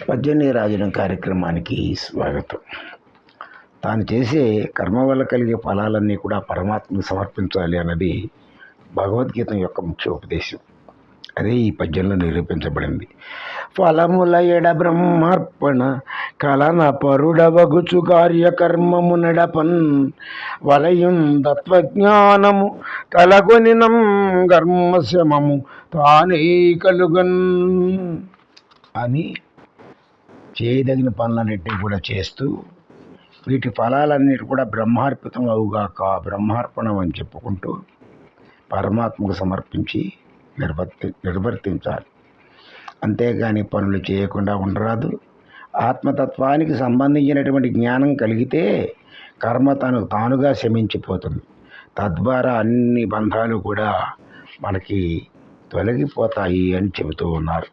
పద్దెనిమిది రాజనం కార్యక్రమానికి స్వాగతం. తాను చేసే కర్మ వల్ల కలిగే ఫలాలన్నీ కూడా పరమాత్మకు సమర్పించాలి అన్నది భగవద్గీత యొక్క ముఖ్య ఉపదేశం. అదే ఈ పద్యంలో నిరూపించబడింది. ఫలముల ఎడ బ్రహ్మార్పణ కలన పరుడవగుచు కార్యకర్మము నడపన్ వలయం తత్వజ్ఞానము కలగొనినం కర్మశమము తానే కలుగన్ అని చేయదగిన పనులన్నింటినీ కూడా చేస్తూ వీటి ఫలాలన్నిటి కూడా బ్రహ్మార్పితం అవుగాక బ్రహ్మార్పణం అని చెప్పుకుంటూ పరమాత్మకు సమర్పించి నిర్వర్తి నిర్వర్తించాలి. అంతేగాని పనులు చేయకుండా ఉండరాదు. ఆత్మతత్వానికి సంబంధించినటువంటి జ్ఞానం కలిగితే కర్మ తను తానుగా శమించిపోతుంది. తద్వారా అన్ని బంధాలు కూడా మనకి తొలగిపోతాయి అని చెబుతూ ఉన్నారు.